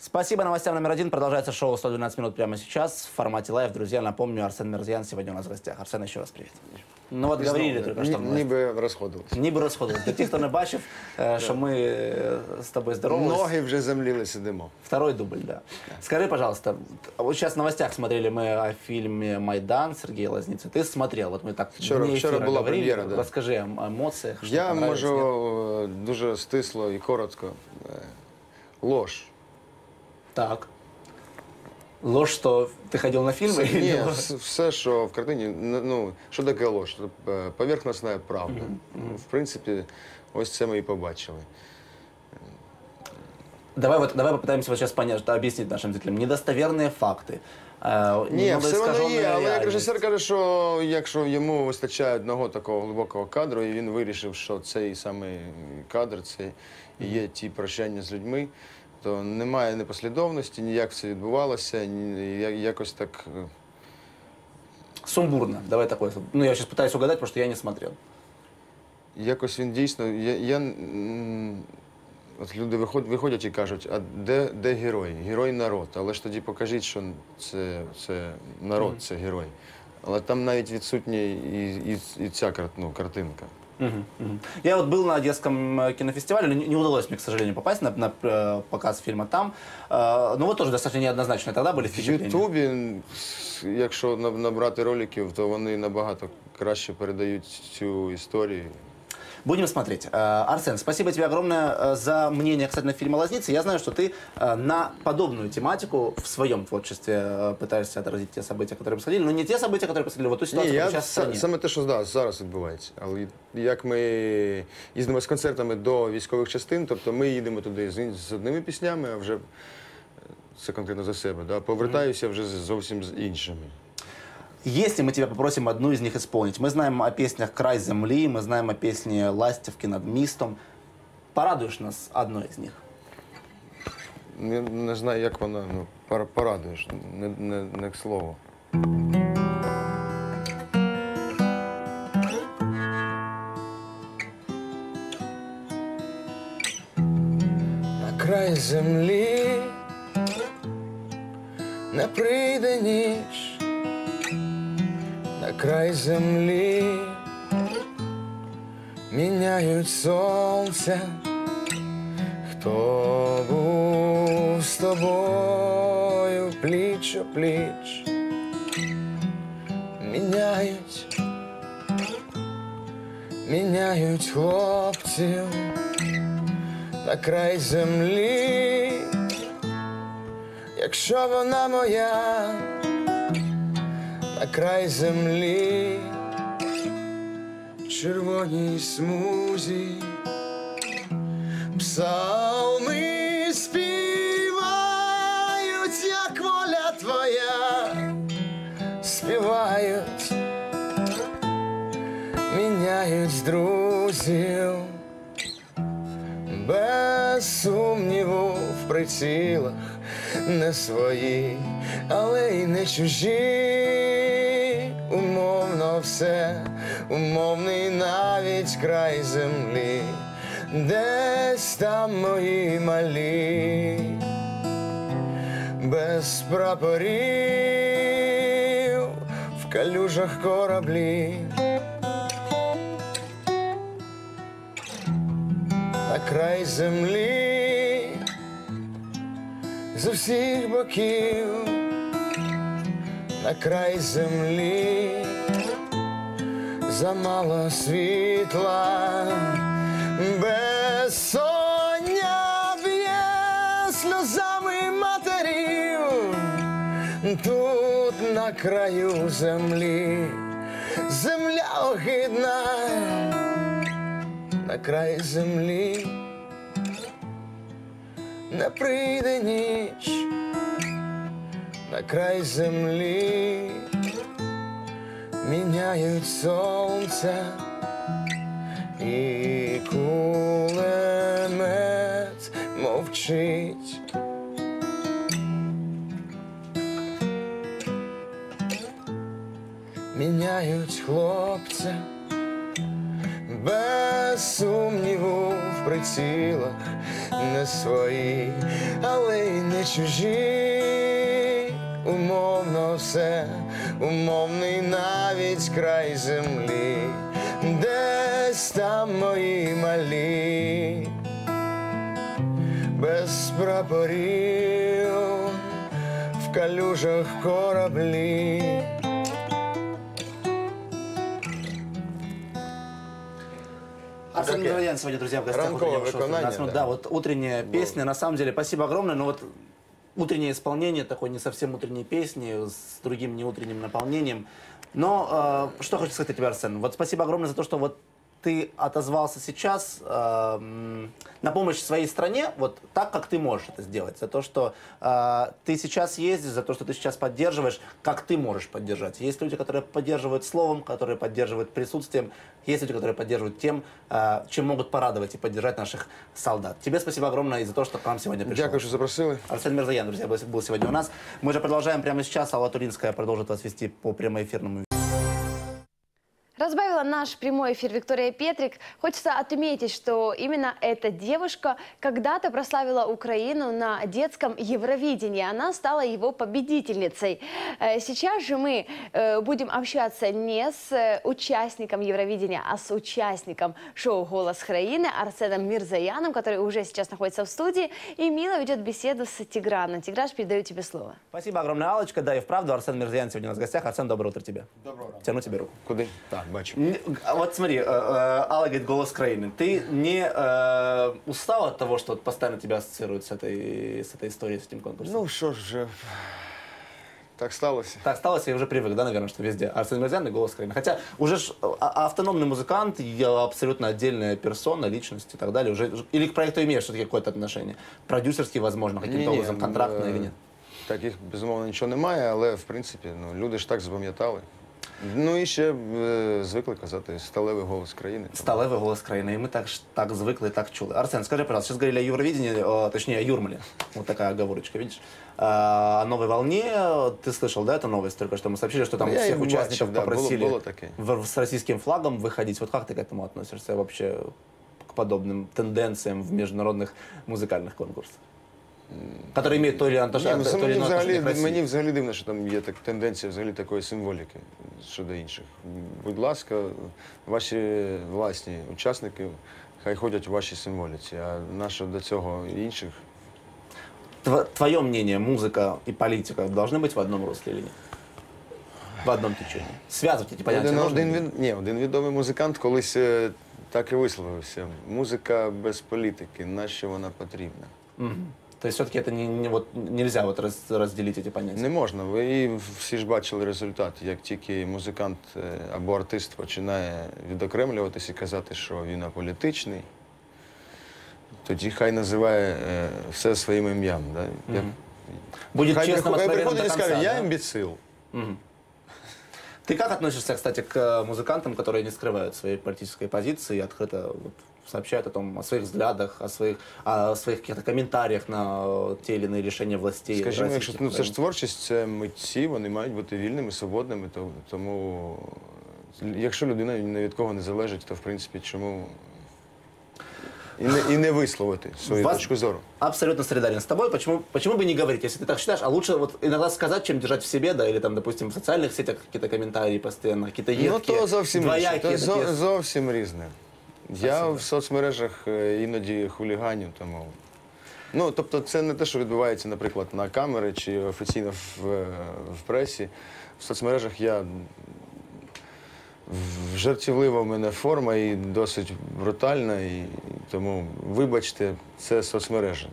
Спасибо. Новостям номер один. Продолжается шоу «112 минут» прямо сейчас в формате лайв. Друзья, напомню, Арсен Мерзьян сегодня у нас в гостях. Арсен, еще раз привет. Ну от говорили Знову, только що. ні- в ніби розходилися. Ніби розходились. Для тих, хто не бачив, е, що ми е, з тобою здоровались. Ноги вже замліли, сидимо. Второй дубль, да. Скажи, пожалуйста, вот сейчас в новостях смотрели мы о фильме «Майдан» Сергея Лазницы. Ты смотрел, вот мы так Вчера- вне вчера эфира была говорили. премьера, да. Расскажи о о эмоциях, что Я понравилось, нет? можу е, дуже стисло і коротко. Е, Ложь. Так. Ложь, что ты ходил на фильмы? Все, ні, или ложь? вс- все, що в картині, н- ну, що таке ложь? Це, е, Поверхностна правда. Ну, В принципі, ось це ми і побачили. Давай, вот, давай попытаемся вот сейчас понять, что объяснить нашим зрителям. Недостоверные факты. э, Ні, немного все воно искаженная є, але як реальность. режисер каже, що якщо йому вистачає одного такого глибокого кадру, і він вирішив, що цей самий кадр це і є ті прощання з людьми, то немає непослідовності, ніяк це відбувалося, ні- якось так. е, Сумбурно. Давай такое. Ну, я сейчас пытаюсь угадать, потому что я не смотрел. Якось він дійсно. Я, я, м, от люди виходять, виходять і кажуть, а де, де герой? Герой народ. Але ж тоді покажіть, що це, це народ, це герой. Але там навіть відсутня і, і, і ця кар- ну, картинка. Мгм, мгм. Я вот был на Одесском э, кинофестивале, но не не удалось мне, к сожалению, попасть на, на, э, показ фильма там. Э, Ну вот тоже достаточно неоднозначные тогда были В впечатления. Ютубі, с- якщо наб- набрати роликів, то вони набагато краще передають цю історію. Будем смотреть. Э, Арсен, спасибо тебе огромное э, за мнение касательно фильма «Лазница». Я знаю, что ты э, на подобную тематику в своем творчестве э, пытаешься отразить те события, которые происходили, но не те события, которые происходили, вот ту Ні, ситуацию, я которая сейчас в са- стране. саме те, що да, зараз відбувається. Але як ми їздимо з концертами до військових частин, тобто ми їдемо туди з, ін- з одними піснями, а вже е, це конкретно за себе. Да? Повертаюся вже з- зовсім з іншими. Если мы тебя попросим одну из них исполнить, мы знаем о песнях «Край земли», мы знаем о песне «Ластівки над містом». Порадуешь нас одной из них? Не, не знаю, як вона ну, пора- порадуєш, не, не, не к слову. На край землі не прийде ніч, на Край землі. Міняють сонце. Хто був з тобою? Пліч о пліч, міняють, міняють хлопців на край землі, якщо вона моя, на край землі, червоній смузі. Псалми співають, як воля твоя, співають, міняють друзів, без сумніву в прицілах не свої, але й не чужі. Все, умовний навіть край землі. Десь там мої малі, без прапорів в калюжах кораблі. На край землі з усіх боків, на край землі замало світла, безсоння б'є сльозами матерів, тут на краю землі, земля огидна, на край землі не прийде ніч, на край землі міняють сонце і кулемет мовчить. Міняють хлопця без сумніву в прицілах не свої, але й не чужі, умовно все, навіть край землі, десь там мої малі, без прапорів в калюжах кораблі. Арсен Такое Мироян сегодня, друзья, в гостях. ранковое утреннего шоу выполнение, 15 минут. да. Да, вот утренняя песня. На самом деле, спасибо огромное. Но вот утреннее исполнение, такой не совсем утренней песни, с другим неутренним наполнением. Но э, что хочу сказать тебе, Арсен. Вот спасибо огромное за то, что вот ты отозвался сейчас э, на помощь своей стране, вот так, как ты можешь это сделать. За то, что э, ты сейчас ездишь, за то, что ты сейчас поддерживаешь, как ты можешь поддержать. Есть люди, которые поддерживают словом, которые поддерживают присутствием. Есть люди, которые поддерживают тем, э, чем могут порадовать и поддержать наших солдат. Тебе спасибо огромное и за то, что к нам сегодня пришел. Дякую, що запросили. Арсен Мирзаян, друзья, был сегодня у нас. Мы же продолжаем прямо сейчас. Алла Туринская продолжит вас вести по прямоэфирному Разбавила наш прямой эфир Виктория Петрик. Хочется отметить, что именно эта девушка когда-то прославила Украину на детском Евровидении. Она стала его победительницей. Э, Сейчас же мы э, будем общаться не с э, участником Евровидения, а с участником шоу «Голос Краины» Арсеном Мирзаяном, который уже сейчас находится в студии. И мило ведет беседу с Тиграном. Тиграш, передаю тебе слово. Спасибо огромное, Аллочка. Да, и вправду Арсен Мирзаян сегодня у нас в гостях. Арсен, доброе утро тебе. Доброго ранку. Тяну тебе руку. Куди? Так, бачу. Н- а Вот смотри, э, э, Алла говорит «Голос Краины». Ты не э, устал от того, что вот постоянно тебя ассоциируют с этой, с этой историей, с этим конкурсом? Ну що ж, вже так сталося. Так сталося, я уже привык, да, наверное, что везде. Арсен Мирзян и «Голос Краины». Хотя уже ж, а- автономный музыкант, я абсолютно отдельная персона, личность и так далее. Уже, или к проекту имеешь все-таки какое-то отношение? Продюсерский, возможно, каким-то Ні-ні, образом, контрактное е, или нет? Таких, безумовно, нічого немає, але в принципі ну, люди ж так запам'ятали. Ну і ще е, звикли казати сталевий голос країни. Сталевый голос країни, і ми так, ж- так звикли, так чули. Арсен, скажи, пожалуйста, сейчас говорили о Евровидении, о, точнее, о Юрмале. Вот такая оговорочка, видишь? А, о новой волне, ты слышал, да, эту новость? Только что мы сообщили, что там Ну, я всех их участников бачив, да, попросили было- было такое. в- с российским флагом выходить. Вот как ты к этому относишься вообще к подобным тенденциям в международных музыкальных конкурсах? Которые имеют то или, Ні, отнош... ну, то це или мені, иное взагалі, отношение к России. мені взагалі дивно, що там є так, тенденція взагалі такої символіки щодо інших. Будь ласка, ваші власні учасники хай ходять у вашій символіці, а наше до цього інших. Тво- Твое мнение, музыка и политика должны быть в одном русле или нет? В одном течении. Связывать эти понятия Один, можно один, или нет? від- ні, один відомий музикант колись е, так і висловився. Музика без політики, нащо вона потрібна? Мгм. То есть все-таки это не, не вот нельзя вот раз- разделить эти понятия. Не можна. Ви всі ж бачили результат. Як тільки музикант е, або артист починає відокремлюватись і казати, що він аполітичний, тоді хай називає е, все своїм ім'ям. Да? Як- Будет Хай честным, приход- хай откровенным приходить до і скаже, конца, я да? імбіцил. Мгм. Ты как относишься, кстати, к э, музыкантам, которые не скрывают своей политической позиции и открыто вот, сообщают о том, о своих взглядах, о своих, о своих каких-то комментариях на э, те или иные решения властей? Скажімо, якщо российских, ну, це ж Украины? творчість, це митці, вони мають бути вільними, свободними. То, тому, якщо людина ні від кого не залежить, то в принципі чому і не, і не висловити свою Вас- точку зору. Абсолютно солидарен с тобой. Почему, почему бы не говорить, если ты так считаешь? А лучше вот иногда сказать, чем держать в себе, да, или там, допустим, в социальных сетях какие-то комментарии постоянно, какие-то Ну едкие, то зовсім інше, двоякие то зо- такие. зовсім різне. Я в соцмережах е, іноді хуліганю, тому. Ну, тобто, це не те, що відбувається, наприклад, на камери чи офіційно в, е, в пресі. В соцмережах я в- жартівлива в мене форма і досить брутальна, і тому, вибачте, це соцмережі.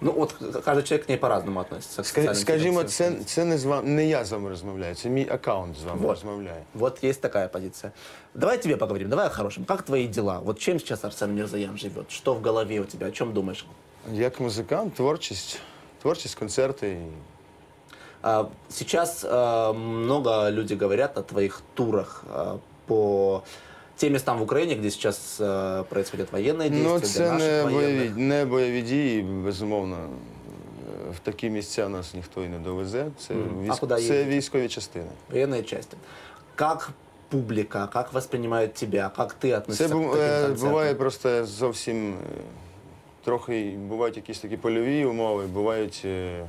Ну вот каждый человек к ней по-разному относится. к Ска- социальным Скажімо, сетям. це, це не, з вами, не я з вами розмовляю, це мій аккаунт з вами Вот. розмовляє. Вот есть такая позиция. Давай о тебе поговорим, давай о хорошем. Как твои дела? Вот чем сейчас Арсен Мирзаян живет? Что в голове у тебя? О чем думаешь? Як музикант, творчість, творчість, концерти. і А, Сейчас а, много люди говорят о твоих турах а, по тем местам в Украине, где сейчас а, происходят военные действия, Ну, для це наших не бойові, военных. не бойові дії, безумовно. Е, В такі місця нас ніхто і не довезе. Це, Мгм. А військ... куди це їдете? військові частини. Военные части. Как публика, как воспринимает тебя, как ты Це относишься бу- к таким е, концертам? буває просто зовсім е, трохи бувають якісь такі польові умови, бувають е,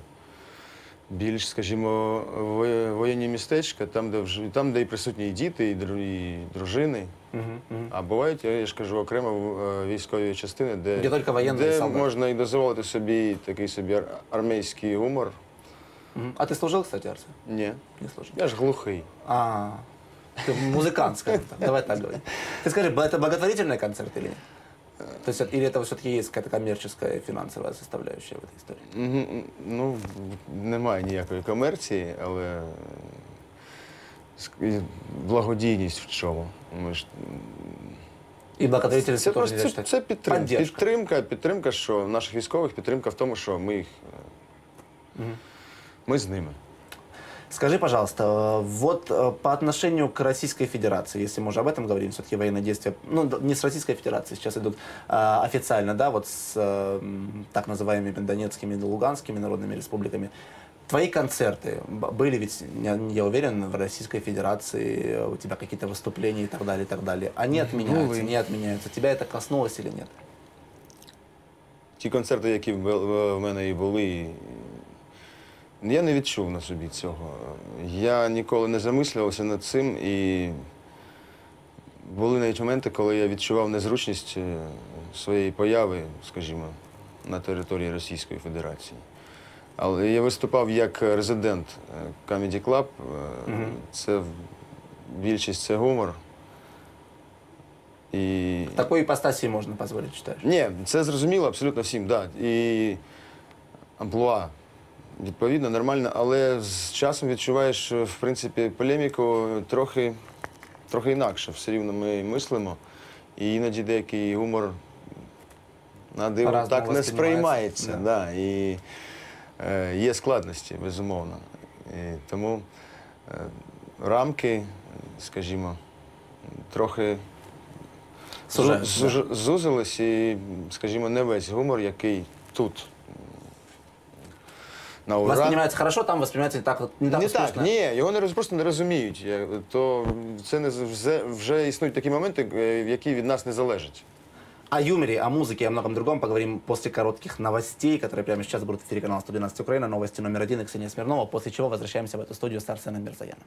більш, скажімо, во- воєнні містечка, там, де вже там, де і присутні і діти, і, дру- і дружини. Мгм, мгм. А бувають, я ж кажу, окремо е, військові частини, де, Де тільки воєнні і де солдати. можна і дозволити собі такий собі ар- армійський гумор. Мгм. А ты служил, кстати, Арсен? Ні. Не служил. Я ж глухий. А, ты музыкант, скажем так. Давай так говорить. Ты скажи, б- это благотворительный концерт или нет? То есть, или это все-таки есть какая-то коммерческая, финансовая составляющая в этой истории? Мгм, Ну, немає ніякої комерції, але е, ск- і благодійність в чому. Ми ж И благотворительность Це тоже просто нельзя це, считать. це підтримка. Поддержка. підтримка, підтримка, що наших військових, підтримка в тому, що ми їх. е, Ми з ними. Скажи, пожалуйста, э, вот э, по отношению к Российской Федерации, если мы уже об этом говорим, все-таки военные действия, ну, д- не с Российской Федерацией, сейчас идут а, официально, да, вот с э, м, так называемыми Донецкими и Луганскими народными республиками. Твои концерты б- были ведь, я, я уверен, в Российской Федерации, э, у тебя какие-то выступления и так далее, и так далее. Они отменяются, Были. не отменяются. Тебя это коснулось или нет? Ті концерти, які в в- в мене і були, і- я не відчув на собі цього. Я ніколи не замислювався над цим і були навіть моменти, коли я відчував незручність е, своєї появи, скажімо, на території Російської Федерації. Але я виступав як резидент е, Comedy Club. е, Це більшість це гумор. І... Такой ипостасии можно позволить, считаешь? Ні, це зрозуміло абсолютно всім, да. І амплуа. Відповідно, нормально, але з часом відчуваєш, в принципі, полеміку трохи, трохи інакше. Все рівно ми мислимо. І іноді деякий гумор на диво так не сприймається. да. Да. І е, є складності, безумовно. І тому е, рамки, скажімо, трохи Зузились і, скажімо, не весь гумор, який тут. На ура. Воспринимается хорошо, там воспринимается не так, не так Не так, ні, його не роз- просто не розуміють. То це не вже, вже існують такі моменти, е, які від нас не залежать. О юморе, о музыке и о многом другом поговорим после коротких новостей, которые прямо сейчас будут в эфире канала 112 Украина. Новости номер один и Ксения Смирнова, после чего возвращаемся в эту студию с Арсеном Мирзаяном.